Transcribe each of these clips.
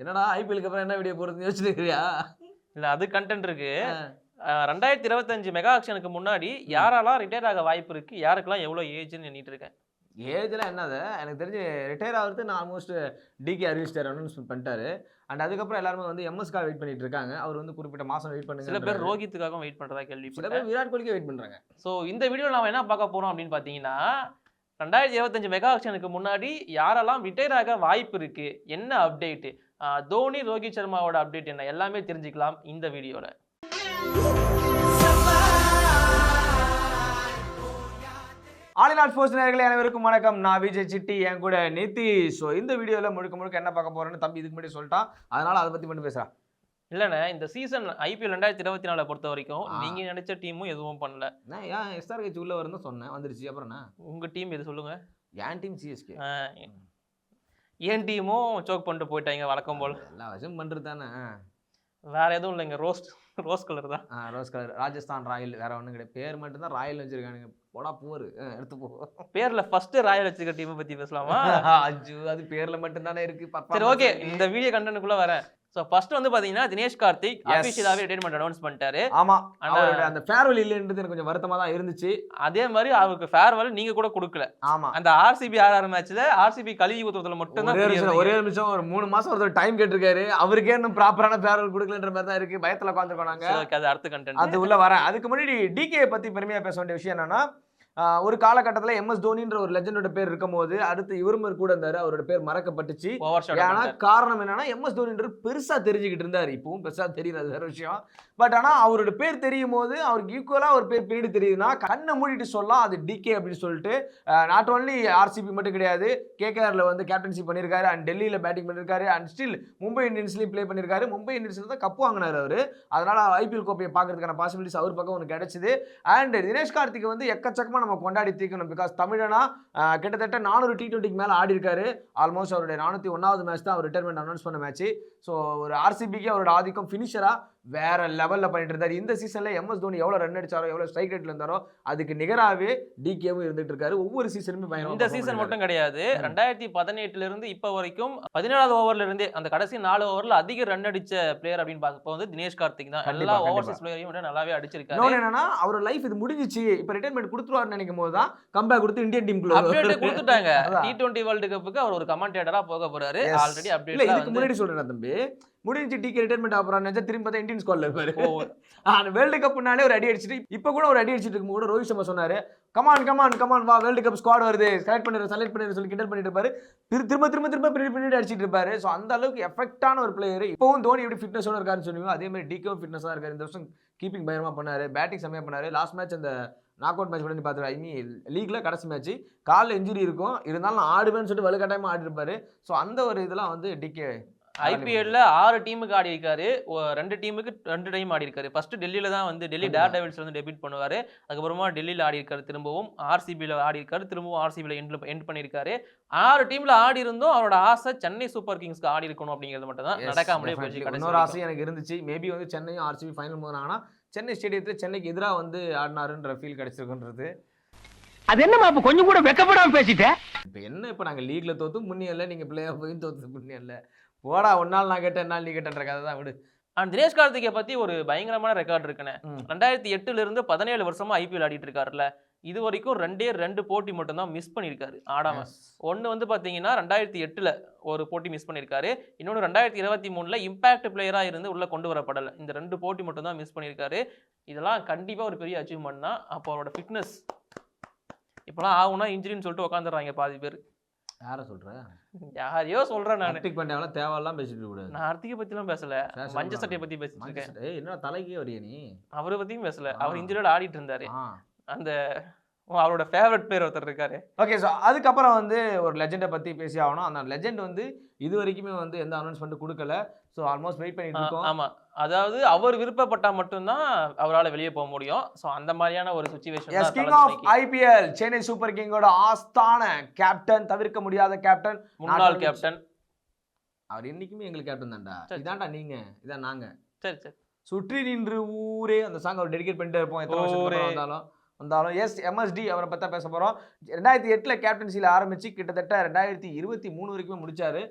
என்னடா ஐபிஎலுக்கு அப்புறம் என்ன வீடியோ போடுறதுன்னு யோசிச்சுட்டு இருக்கிறியா இல்ல அது கண்டென்ட் இருக்கு. ரெண்டாயிரத்தி இருபத்தஞ்சு மெகா ஆக்ஷனுக்கு முன்னாடி யாரெல்லாம் ரிட்டையர் ஆக வாய்ப்பு இருக்கு யாருக்கெல்லாம் எவ்வளவு ஏஜ்னு எண்ணிட்டு இருக்கேன்? ஏஜ்லாம் என்னது எனக்கு தெரிஞ்சு ரிட்டையர் ஆகிறது நான் ஆல்மோஸ்ட் டிகே அறிவிச்சிட்டார் அனௌன்ஸ்மெண்ட் பண்ணிட்டாரு. அண்ட் அதுக்கப்புறம் எல்லாருமே வந்து எம்எஸ்கா வெயிட் பண்ணிட்டு இருக்காங்க. அவர் வந்து குறிப்பிட்ட மாசம் வெயிட் பண்ணுங்க சில பேர் ரோஹித்துக்காகவும் வெயிட் பண்றதா சில கேள்விப்பட்டேன் பேர் விராட் கோலிக்கே வெயிட் பண்றாங்க. ஸோ இந்த வீடியோவில் நாம என்ன பார்க்க போறோம் அப்படின்னு பார்த்தீங்கன்னா ரெண்டாயிரத்தி இருபத்தஞ்சு மெகா ஆக்ஷனுக்கு முன்னாடி யாரெல்லாம் ரிட்டையர் ஆக வாய்ப்பு இருக்கு என்ன அப்டேட் தோனி ரோஹித் சர்மாவோட அப்டேட் என்ன? எல்லாமே தெரிஞ்சுக்கலாம் இந்த வீடியோல. ஆலிநாட் ஸ்போர்ட்ஸ் நேயர்களே அனைவருக்கும் வணக்கம். நான் விஜய் சிட்டி என் கூட நிதிஷ் ஸோ இந்த வீடியோவில் முழுக்க முழுக்க என்ன பார்க்க போறேன்னு தம்பி இதுக்கு முன்னாடி சொல்லிட்டான். அதனால அதை பத்தி மட்டும் பேசுறான். இல்லைண்ணே இந்த சீசன் ஐபிஎல் ரெண்டாயிரத்தி இருபத்தி நாலை பொறுத்த வரைக்கும். நீங்க நினைச்ச டீமும் எதுவும் பண்ணல. ஏன் எஸ்ஆர் கட்சி உள்ள வரணும் சொன்னேன். வந்துருச்சு. அப்புறம் உங்க டீம் எது சொல்லுங்க? என் டீம் சிஎஸ்கே என் டீமும் சோக் பண்ணிட்டு போயிட்டாங்க வழக்கம் போல். எல்லா விஷயம் பண்றது தானே. வேற எதுவும் இல்லைங்க ரோஸ் ரோஸ் கலர் தான். ரோஸ் கலர் ராஜஸ்தான் ராயல் வேற ஒன்றும் கிடையாது. பேர் மட்டும்தான் ராயல் வச்சிருக்கானுங்க. போடா போரு. எடுத்து போ. பேர்ல ஃபர்ஸ்ட் ராயல் வச்சிருக்க டீமை பத்தி பேசலாமா? அஜு அது பேர்ல மட்டும்தானே இருக்கு. சரி ஓகே. இந்த வீடியோ கண்டென்ட்குள்ள வரேன். ஸோ ஃபர்ஸ்ட் வந்து பாத்தீங்கன்னா தினேஷ் கார்த்திக். அபிஷியலாவே ரிட்டைர்மெண்ட் அனௌன்ஸ் பண்ணிட்டாரு. ஆமா. அவரோட அந்த ஃபேர்வெல் இல்லைன்றது எனக்கு கொஞ்சம் வருத்தமா தான் இருந்துச்சு. அதே மாதிரி அவருக்கு ஃபேர்வெல் நீங்க கூட கொடுக்கல. ஆமா. அந்த ஆர்சிபி ஆர்ஆர் மேட்ச்ல ஆர்சிபி கழுவி ஊத்துறதுல மட்டும் தான் ஒரே நிமிஷம் ஒரே நிமிஷம் ஒரு மூணு மாசம் ஒருத்தர் டைம் கேட்டிருக்காரு. அவருக்கே இன்னும் ப்ராப்பரான ஃபேர்வெல் கொடுக்கலன்ற மாதிரி தான் இருக்கு. பயத்துல உட்காந்துருக்கோம் நாங்க. அது அடுத்த கண்டென்ட் அது உள்ள வரேன். அதுக்கு முன்னாடி டிகே பத்தி பெருமையா பேச வேண்டிய விஷயம் என்னன்னா ஒரு காலகட்டத்துல எம்எஸ் தோனின்ற ஒரு லெஜண்டோட பேர் இருக்கும்போது அடுத்து இவரும் கூட இருந்தாரு. அவரோட பேர் மறக்கப்பட்டுச்சு. ஏன்னா காரணம் என்னன்னா எம்எஸ் தோனின்றது பெருசா தெரிஞ்சுக்கிட்டு இருந்தாரு. இப்பவும் பெருசா தெரியல அது வேற விஷயம். பட் ஆனா அவரோட பேர் தெரியும் போது அவருக்கு ஈக்குவலா ஒரு பேர் பின்னாடி தெரியுதுன்னா கண்ணை மூடிட்டு சொல்லலாம் அது டிகே அப்படின்னு சொல்லிட்டு. நாட் ஓன்லி ஆர்சிபி மட்டும் கிடையாது கேகேஆர்ல வந்து கேப்டன்சி பண்ணியிருக்காரு அண்ட் டெல்லியில பேட்டிங் பண்ணியிருக்காரு அண்ட் ஸ்டில் மும்பை இந்தியன்ஸ்லயும் ப்ளே பண்ணியிருக்காரு மும்பை இந்தியன்ஸ்ல தான் கப்பு வாங்கினாரு அவரு. அதனால ஐபிஎல் கோப்பையை பார்க்கறதுக்கான பாசிபிலிட்டிஸ் அவர் பக்கம் ஒன்று கிடைச்சிது. அண்ட் தினேஷ் கார்த்திக் வந்து எக்கச்சக்கமா நம்ம கொண்டாடி தீர்க்கணும். பிகாஸ் தமிழனா கிட்டத்தட்ட நானூறு டி டுவெண்ட்டிக்கு மேலே ஆடி இருக்காரு ஆல்மோஸ்ட் அவருடைய நானூற்றி ஒன்றாவது மேட்ச் தான் அவர் ரிட்டைர்மெண்ட் அனௌன்ஸ் பண்ண மேட்ச் ஸோ ஒரு ஆர்சிபிக்கு அவரோட ஆதிக்கம் ஃபினிஷரா வேற லெவலில் பண்ணிட்டு இருந்தார் இந்த சீசன்ல எம்எஸ் தோனி எவ்வளோ ரன் அடிச்சாரோ எவ்வளோ ஸ்ட்ரைக் ரேட்ல இருந்தாரோ அதுக்கு நிகராகவே டிகேவும் இருந்துட்டு இருக்காரு ஒவ்வொரு சீசனுமே பயங்கரமா இந்த சீசன். மட்டும் கிடையாது. ரெண்டாயிரத்தி பதினெட்டுல இருந்து இப்ப வரைக்கும் பதினேழாவது ஓவர்ல இருந்தே அந்த கடைசி நாலு ஓவர்ல அதிக ரன் அடிச்ச பிளேயர் அப்படின்னு பார்க்கப்போ வந்து தினேஷ் கார்த்திக் தான் எல்லா. ஓவர்சீஸ் பிளேயரையும் நல்லாவே அடிச்சிருக்காரு என்னன்னா அவர் லைஃப் இது முடிஞ்சிச்சு இப்போ ரிட்டைர்மெண்ட் கொடுத்துருவாருன்னு நினைக்கும் போது தான் கம்பேக் கொடுத்து இந்தியன் டீமுக்குள்ள அப்டேட் கொடுத்துட்டாங்க. டி டுவெண்ட்டி வேர்ல்டு கப்புக்கு அவர் ஒரு கமெண்டேட்டரா போக போறாரு. ஆல்ரெடி அப்டேட் இதுக்கு முன்னாடி சொல்றேன் தம்பி முடிஞ்சு டிகே ரிட்டைர்மெண்ட் ஆகிறான்னு நினைச்சா திரும்பி பார்த்தா இந்தியன் ஸ்குவாட்ல இருப்பாரு. அந்த வேர்ல்டு கப்னாலே ஒரு அடி அடிச்சிட்டு இப்போ கூட ஒரு அடி அடிச்சிட்டு இருக்கும் கூட ரோஹித் சர்மா சொன்னாரு come on come on come on வா வேர்ல்டு கப் ஸ்குவாட் வருது. செலக்ட் பண்ணிரு செலக்ட் பண்ணிரு சொல்லி கிண்டல் பண்ணிட்டு இருப்பாரு. திரு- திரும்ப திரும்ப திரும்ப பின்னாடி பின்னாடி அடிச்சிட்டு இருப்பாரு. ஸோ அந்த அளவுக்கு எஃபெக்டான ஒரு பிளேயர் இப்போவும் தோனி எப்படி ஃபிட்னஸோட இருக்காருன்னு சொல்லுவீங்க அதே மாதிரி டிகேவும் ஃபிட்னஸாக இருக்காரு. இந்த வருஷம் கீப்பிங் பயங்கரமா பண்ணாரு. பேட்டிங் செம்மையா பண்ணாரு. லாஸ்ட் மேட்ச் அந்த நாக் அவுட் மேட்ச் கூட நீ பார்த்துரு ஐ மீன் லீக்ல கடைசி மேட்ச் காலில் இன்ஜுரி இருக்கும். இருந்தாலும் நான் ஆடுவேன்னு சொல்லிட்டு வலுக்கட்டாயமா ஆடி இருப்பாரு. ஸோ அந்த ஒரு இதெல்லாம் வந்து டிகே ஐபிஎல்ல ஆறு டீமுக்கு ஆடி இருக்காரு ரெண்டு டீமுக்கு ரெண்டு டைம் ஆடி இருக்காரு. ஃபர்ஸ்ட் டெல்லியில தான் வந்து டெல்லி. டேர் டெவில்ஸ் வந்து டெபியூட் பண்ணுவாரு. அதுக்கப்புறமா டெல்லியில ஆடி இருக்காரு திரும்பவும். ஆர்சிபியில் ஆடி இருக்காரு திரும்பவும் ஆர்சிபியில் எண்ட் எண்ட் பண்ணியிருக்காரு ஆறு டீம்ல ஆடி இருந்தும் அவரோட ஆசை சென்னை சூப்பர் கிங்ஸ்க்கு ஆடி இருக்கணும் அப்படிங்கிறது மட்டும் தான். நடக்காமலே. போச்சு இன்னொரு. ஆசை எனக்கு இருந்துச்சு. மேபி வந்து சென்னையும் ஆர்சிபி ஃபைனல் போனாங்கன்னா சென்னை ஸ்டேடியத்தில் சென்னைக்கு எதிராக வந்து ஆடினாருன்ற ஃபீல் கிடைச்சிருக்குன்றது. அது என்னமா இப்ப கொஞ்சம் கூட வெக்கப்படாம பேசிட்ட? இப்போ என்ன இப்போ நாங்கள் லீக்ல தோத்து முன்னியல்ல நீங்கள் பிளே ஆஃப் தோத்து முன்னியல்ல போடா நாள் நான் கேட்டேன் நாள் நீ கேட்டேன்ற கதை தான் விடு. அண்ட் தினேஷ் கார்த்திகை பத்தி ஒரு பயங்கரமான ரெக்கார்ட் இருக்குண்ணே. ரெண்டாயிரத்தி எட்டுல இருந்து பதினேழு வருஷமா ஐபிஎல் ஆடிட்டு இருக்காருல்ல இது வரைக்கும் ரெண்டே ரெண்டு போட்டி மட்டும் தான் மிஸ் பண்ணியிருக்காரு ஆடாம. ஒன்று வந்து பார்த்தீங்கன்னா ரெண்டாயிரத்தி எட்டில் ஒரு போட்டி மிஸ் பண்ணியிருக்காரு. இன்னொன்று ரெண்டாயிரத்தி இருபத்தி மூணில் இம்பாக்ட் பிளேயராக இருந்து உள்ளே கொண்டு வரப்படலை. இந்த ரெண்டு போட்டி மட்டும் தான் மிஸ் பண்ணியிருக்காரு. இதெல்லாம் கண்டிப்பாக ஒரு பெரிய அச்சீவ்மெண்ட் தான். அப்போ அவரோட ஃபிட்னஸ் இப்போலாம் ஆகும்னா இன்ஜுரின்னு சொல்லிட்டு உட்காந்துடுறாங்க பாதி பேர். யாரை சொல்ற? யாரையோ சொல்கிறேன் நான். ஹார்திக் பாண்டியாவெல்லாம் தேவையெல்லாம் பேசிட்டு கூடாது. நான் ஹர்த்திகை பற்றிலாம் பேசல. Fashion மஞ்சள் தான். சட்டையை பற்றி பேசிட்டு இருக்கேன். என்னடா தலைக்கே வரியா நீ? அவரை பற்றியும் பேசல. அவர் இன்ஜுரியோட ஆடிட்டு இருந்தாரு. அந்த அவரோட ஃபேவரட் பிளேயர் ஒருத்தர் இருக்காரு. ஓகே ஸோ அதுக்கப்புறம் வந்து ஒரு லெஜெண்டை பற்றி பேசி ஆகணும். அந்த லெஜெண்ட் வந்து இது வரைக்குமே வந்து எந்த அனௌன்ஸ்மெண்ட் கொடுக்கல. ஸோ ஆல்மோஸ்ட் வெயிட் பண்ணிட்டு இருக்கோம். ஆமா. அதாவது அவர் விருப்பப்பட்டா மட்டும்தான் அவரால் வெளியே போக முடியும். ஸோ அந்த மாதிரியான ஒரு situation king of IPL Chennai super கிங்கோட ஆஸ்தான கேப்டன் தவிர்க்க முடியாத கேப்டன் முன்னாள் கேப்டன் அவர் என்னைக்குமே எங்களுக்கு கேப்டன் தான்டா. இதான்டா நீங்க. இதான் நாங்க. சரி சரி. சுற்றி நின்று ஊரே அந்த சாங் அவர் டெடிகேட் பண்ணிட்டே இருப்போம். எத்தனை. அப்புறம் வந்தாலும். வந்தாலும் எஸ் எம்எஸ்டி அவரை பற்றி பேச போகிறோம் ரெண்டாயிரத்தி எட்டில் கேப்டன்சியில் ஆரம்பிச்சு கிட்டத்தட்ட ரெண்டாயிரத்தி இருபத்தி மூணு வரைக்குமே முடிச்சாரு.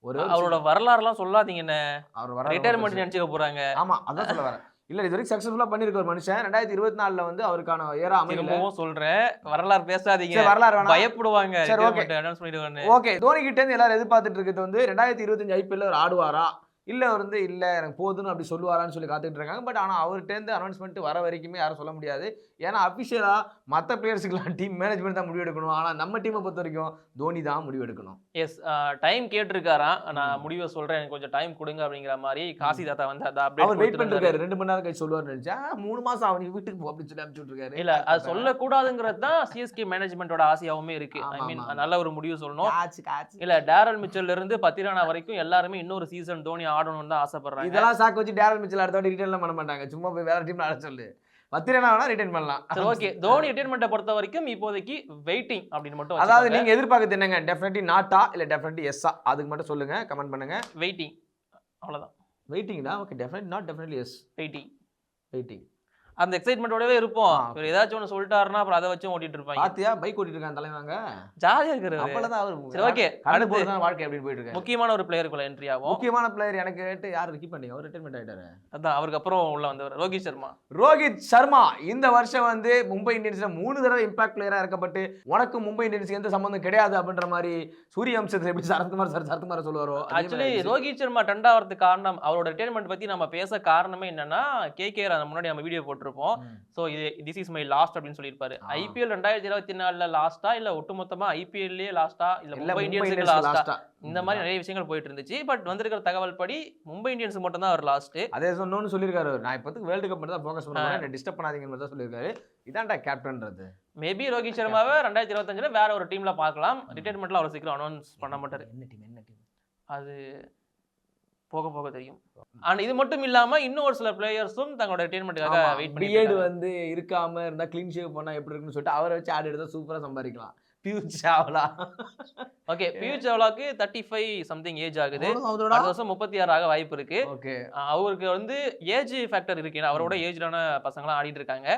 ஒரு அவரோட வரலாறுலாம் சொல்லாதீங்கண்ணே அவர் வர ரிட்டையர்மெண்ட் நினைச்சுக்க போறாங்க. ஆமா அதான் சொல்ல வரேன். இல்ல இது வரைக்கும் சக்சஸ்ஃபுல்லா பண்ணிருக்க ஒரு மனுஷன். ரெண்டாயிரத்தி இருபத்தி நாலுல வந்து அவருக்கான ஏரா அமையல. திரும்பவும் சொல்றேன் வரலாறு பேசாதீங்க. வரலாறு வேணாம். பயப்படுவாங்க. ஓகே தோனி கிட்ட இருந்து எல்லாரும் எதிர்பார்த்துட்டு இருக்கிறது வந்து ரெண்டாயிரத்தி இருபத்தஞ்சு ஐபிஎல் அவர் ஆடுவாரா? இல்ல அவர் வந்து இல்ல எனக்கு போதுன்னு அப்படி சொல்லுவாரான்னு சொல்லி காத்துட்டு இருக்காங்க. பட் ஆனா அவர்கிட்ட இருந்து அனௌன்ஸ்மெண்ட் வர வரைக்குமே யாரும் சொல்ல முடியாது. ஏன்னா அபிஷியலா மத்த பிளேயர்ஸுக்குலாம் டீம் மேனேஜ்மெண்ட் தான் முடிவு எடுக்கணும் ஆனா நம்ம டீமை பொறுத்த வரைக்கும் தோனி தான் முடிவு எடுக்கணும் எஸ் டைம் கேட்டிருக்காராம். நான். முடிவை சொல்றேன். எனக்கு கொஞ்சம் டைம் கொடுங்க அப்படிங்கிற மாதிரி காசி தாத்தா வந்து அதை அவர் வெயிட் பண்ணிருக்காரு ரெண்டு மணி நேரம் கழிச்சு சொல்லுவார்னு நினைச்சா மூணு மாசம் அவனுக்கு வீட்டுக்கு போ அப்படின்னு சொல்லி அனுப்பிச்சு விட்டுருக்காரு இல்ல அது சொல்லக்கூடாதுங்கிறது தான் சிஎஸ்கே மேனேஜ்மெண்டோட ஆசையாவுமே இருக்கு. ஐ மீன். நல்ல ஒரு முடிவு சொல்லணும். இல்ல டேரல் மிச்சல்ல இருந்து பத்திரானா வரைக்கும் எல்லாருமே இன்னொரு சீசன் தோனி ஆடணும்னு தான் ஆசைப்படுறாங்க. இதெல்லாம் சாக்கு வச்சு டேரல் மிச்சல் அடுத்த வாட்டி பண்ண மாட்டாங்க. சும்மா போய் வேற டீம்ல ஆட சொல்லு. பத்திரனா வேணா ரிட்டர்ன் பண்ணலாம். சரி ஓகே தோனி ரிட்டைர்மெண்ட்டை பொறுத்த வரைக்கும் இப்போதைக்கு வெயிட்டிங் அப்படின்னு மட்டும் அதாவது நீங்க எதிர்பார்க்கறது என்னங்க? டெஃபினெட்லி நாட்டா இல்ல டெஃபினெட்லி எஸ்ஸா அதுக்கு மட்டும் சொல்லுங்க கமெண்ட் பண்ணுங்க. வெயிட்டிங் அவ்வளவுதான். வெயிட்டிங்னா okay definitely not definitely yes waiting waiting அந்த எக்ஸைட்மெண்ட்டோடவே இருப்போம். இவர் ஏதாச்சும் ஒன்று சொல்லிட்டாருன்னா அப்புறம் அதை வச்சும் ஓட்டிட்டு இருப்பாங்க. பாத்தியா? பைக் ஓட்டிட்டு இருக்காங்க தலைவங்க ஜாலியா இருக்கிறது. அவ்வளவுதான் சரி அவர் ஓகே அடுத்து. வாழ்க்கை எப்படி போயிட்டு இருக்கு முக்கியமான ஒரு பிளேயருக்குள்ள என்ட்ரி ஆகும். முக்கியமான பிளேயர் எனக்கு கேட்டு யார்? கீப் பண்ணீங்க அவர் ரிட்டைர்மெண்ட் ஆயிட்டாரு. அதான் அவருக்கு அப்புறம் உள்ள வந்தவர் ரோஹித் சர்மா. ரோஹித் சர்மா இந்த வருஷம் வந்து மும்பை இந்தியன்ஸ்ல மூணு தடவை இம்பாக்ட் பிளேயரா இருக்கப்பட்டு உனக்கு மும்பை இந்தியன்ஸ்க்கு எந்த சம்பந்தம் கிடையாது அப்படின்ற மாதிரி சூரிய வம்சத்தில் எப்படி சரத்குமார் சார் சரத்குமார் சொல்லுவாரோ? ஆக்சுவலி. ரோஹித் சர்மா டெண்ட் ஆகிறதுக்கு காரணம் அவரோட ரிட்டைர்மெண்ட் பத்தி நம்ம பேச காரணமே என்னன்னா கே கே முன்னாடி நம்ம வீடியோ போட்டிருப்போம். ஸோ இது திஸ் இஸ் மை லாஸ்ட் அப்படின்னு சொல்லியிருப்பாரு. ஐபிஎல் ரெண்டாயிரத்தி இருபத்தி நாலுல லாஸ்டா இல்ல ஒட்டுமொத்தமா ஐபிஎல்லே லாஸ்டா இல்ல மும்பை இந்தியன்ஸுக்கு லாஸ்டா. இந்த மாதிரி நிறைய விஷயங்கள் போயிட்டு இருந்துச்சு பட் வந்திருக்கிற தகவல் படி மும்பை இந்தியன்ஸ் மட்டும் தான் அவர் லாஸ்ட் அதே சொன்னோன்னு சொல்லியிருக்காரு. நான் இப்போதுக்கு வேர்ல்டு கப் மட்டும் தான் ஃபோக்கஸ் பண்ணுவேன் டிஸ்டர்ப் பண்ணாதீங்கன்னு தான் சொல்லியிருக்காரு. இதான்டா கேப்டன்றது மேபி ரோஹித் சர்மாவை ரெண்டாயிரத்தி இருபத்தஞ்சுல வேற ஒரு டீம்ல பார்க்கலாம். ரிட்டைர்மெண்ட்ல அவர் சீக்கிரம் அனௌன்ஸ் பண்ண மாட்டாரு. என்ன டீம் என்ன டீம் அது போக போக தெரியும். அண்ட் இது மட்டும் இல்லாம இன்னும் ஒரு சில பிளேயர்ஸும் தங்களோட ரிட்டைர்மெண்ட்டுக்காக வெயிட் பிஎட் பண்ணிட்டு வந்து இருக்காம இருந்தா க்ளீன் ஷேவ் பண்ணா எப்படி இருக்குன்னு சொல்லிட்டு அவரை வச்சு ஆடு எடுத்தா சூப்பரா சம்பாதிக்கலாம். பியூஷ் சாவ்லா ஓகே பியூஷ் சாவ்லாக்கு தேர்ட்டி ஃபைவ் சம்திங் ஏஜ் ஆகுது. அடுத்த வருஷம் முப்பத்தி ஆறு ஆக வாய்ப்பு இருக்கு. ஓகே அவருக்கு வந்து ஏஜ் ஃபேக்டர் இருக்கு. அவரோட ஏஜ்டான பசங்களாம் ஆடிட்டு இருக்காங்க.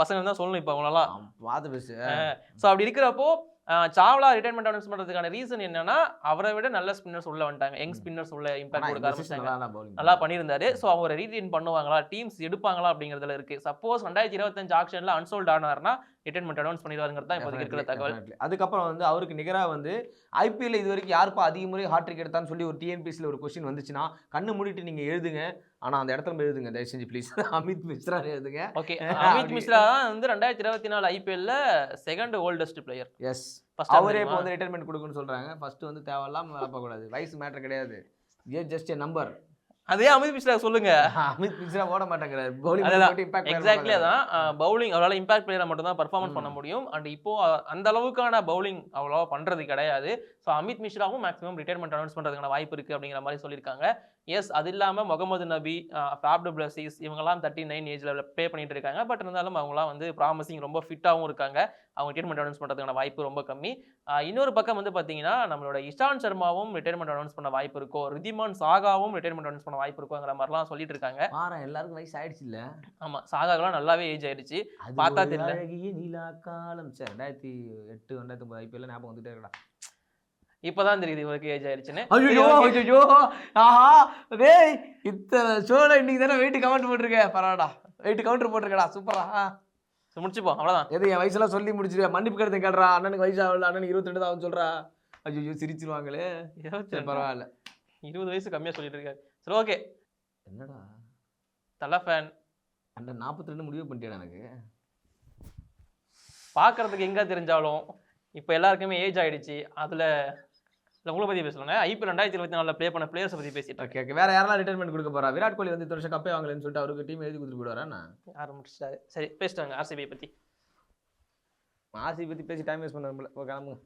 பசங்க தான் சொல்லணும் இப்போ அவங்களெல்லாம் பார்த்து பேசு. ஸோ அப்படி இருக்கிறப்போ சாவ்லா ரிட்டைர்மெண்ட் அனௌன்ஸ் பண்றதுக்கான ரீசன் என்னன்னா அவரை விட நல்ல ஸ்பின்னர்ஸ் உள்ள வந்துட்டாங்க. யங் ஸ்பின்னர்ஸ் உள்ள இம்பாக்ட் கொடுக்க ஆரம்பிச்சாங்க. நல்லா பண்ணியிருந்தாரு. ஸோ அவங்க ரீடைன் பண்ணுவாங்களா? டீம்ஸ் எடுப்பாங்களா அப்படிங்கிறதுல இருக்கு. சப்போஸ் ரெண்டாயிரத்தி இருபத்தஞ்சு ஆக்ஷன்ல அன்சோல்ட் ஆனார்னா ரிட்டைர்மெண்ட் அனௌன்ஸ் பண்ணிடுவாருங்கிறது தான் இப்போதைக்கு இருக்கிற தகவல். அதுக்கப்புறம் வந்து அவருக்கு நிகரா வந்து ஐபிஎல் இது வரைக்கும் யாருப்பா அதிக முறை ஹாட்ரிக் எடுத்தான்னு சொல்லி ஒரு டிஎன்பிசியில் ஒரு கொஸ்டின் வந்துச்சுன்னா கண்ணு மூடிட்டு நீங்க எழுதுங்க. ஆனா அந்த இடத்துல எழுதுங்க. தயவு செஞ்சு ப்ளீஸ் அமித் மிஸ்ரா எழுதுங்க. ஓகே அமித் மிஸ்ரா தான் வந்து ரெண்டாயிரத்தி இருபத்தி நாலு ஐபிஎல்ல செகண்ட் ஓல்டஸ்ட் பிளேயர் எஸ் அவரே இப்போ வந்து ரிட்டைர்மெண்ட் கொடுக்குன்னு சொல்றாங்க. ஃபர்ஸ்ட் வந்து தேவையில்லாம வேலை பார்க்கக்கூடாது. வயசு மேட்டர் கிடையாது. ஏ ஜஸ்ட் ஏ நம்பர் அதே அமித் மிஸ்ரா சொல்லுங்க. அமித் மிஸ்ரா ஓட மாட்டேங்கிறாரு. பவுலிங் எக்ஸாக்ட்லி அதான். பவுலிங் அவரால் இம்பாக்ட் பிளேயரை மட்டும் தான் பர்ஃபார்மன்ஸ் பண்ண. முடியும். அண்ட் இப்போ அந்த அளவுக்கான பவுலிங் அவ்வளோவா பண்றது கிடையாது. ஸோ அமித் மிஸ்ராவும் மேக்ஸிமம் ரிட்டைர்மெண்ட் அனௌன்ஸ் பண்றதுக்கான வாய்ப்பு இருக்கு அப்படிங்கிற மாதிரி சொல்லியிருக்காங்க. எஸ் அது இல்லாம Mohammad Nabi Faf du Plessis இவங்கெல்லாம் தேர்ட்டி நைன் ஏஜ்ல ப்ளே பண்ணிட்டு இருக்காங்க. பட் இருந்தாலும் அவங்கலாம் வந்து ப்ராமிசிங் ரொம்ப ஃபிட்டாகவும் இருக்காங்க. அவங்க ரிட்டைர்மெண்ட் அனௌன்ஸ் பண்றதுக்கான வாய்ப்பு ரொம்ப கம்மி. இன்னொரு பக்கம் வந்து பாத்தீங்கன்னா நம்மளோட இஷாந்த் சர்மாவும் ரிட்டைர்மெண்ட் அனௌன்ஸ் பண்ண வாய்ப்பு இருக்கோ ரிதிமான் சாகாவும் ரிட்டைர்மெண்ட் அனௌன்ஸ் பண்ண வாய்ப்பு இருக்கோங்கிற மாதிரிலாம் சொல்லிட்டு இருக்காங்க. எல்லாருக்கும் வயசு ஆயிடுச்சு இல்ல? ஆமா சாகாக்கெல்லாம் நல்லாவே ஏஜ் ஆயிடுச்சு. பார்த்தா தெரியல. நிலா காலம். சரி ரெண்டாயிரத்தி எட்டு ரெண்டாயிரத்தி ஒன்பது ஐபிஎல் ஞாபகம் வந்துட்டே இருக்கடா. இப்பதான் தெரியுது இவருக்கு ஏஜ் ஆயிடுச்சுன்னு. ஐயோ. ஐயோ ஆஹா டேய் இத்தனை ஷோல இன்னைக்கு தானே வெயிட் கமெண்ட் போட்டிருக்க? பரவாடா வெயிட் கவுண்டர் போட்டிருக்கடா சூப்பரா முடிச்சுப்போம் அவ்வளவுதான். எது என் வயசுலாம் சொல்லி முடிச்சிருக்க மன்னிப்பு கருத்தை கேடுறா அண்ணனுக்கு வயசு ஆகல அண்ணனுக்கு இருபத்தி ரெண்டு தான் சொல்றா. ஐயோ சிரிச்சிருவாங்களே? பரவாயில்ல. இருபது வயசு கம்மியா சொல்லிட்டு இருக்காரு. சரி ஓகே என்னடா? தலை ஃபேன் அந்த நாற்பத்தி ரெண்டு முடிவு பண்ணிட்டேன் எனக்கு. பார்க்கறதுக்கு எங்க தெரிஞ்சாலும் இப்போ எல்லாருக்குமே ஏஜ் ஆயிடுச்சு. அதுல இல்ல உங்களை பத்தி பேசலங்க ஐபிஎல் ரெண்டாயிரத்தி இருபத்தி நாலுல ப்ளே பண்ண பிளேயர்ஸ் பத்தி பேசிட்டு ஓகே ஓகே வேற யாரெல்லாம் ரிட்டைர்மெண்ட் கொடுக்க போறா? விராட் கோலி வந்து இந்த வருஷம் கப்பே வாங்கலன்னு சொல்லிட்டு அவருக்கு டீம் எழுதி கொடுத்துட்டு போயிடுவாரா ஆரம்பிச்சிட்டாரு சரி பேசிட்டாங்க ஆர்சிபி பத்தி. ஆர்சி பத்தி பேசி டைம் வேஸ்ட் பண்ண ஓ கிளம்புங்க.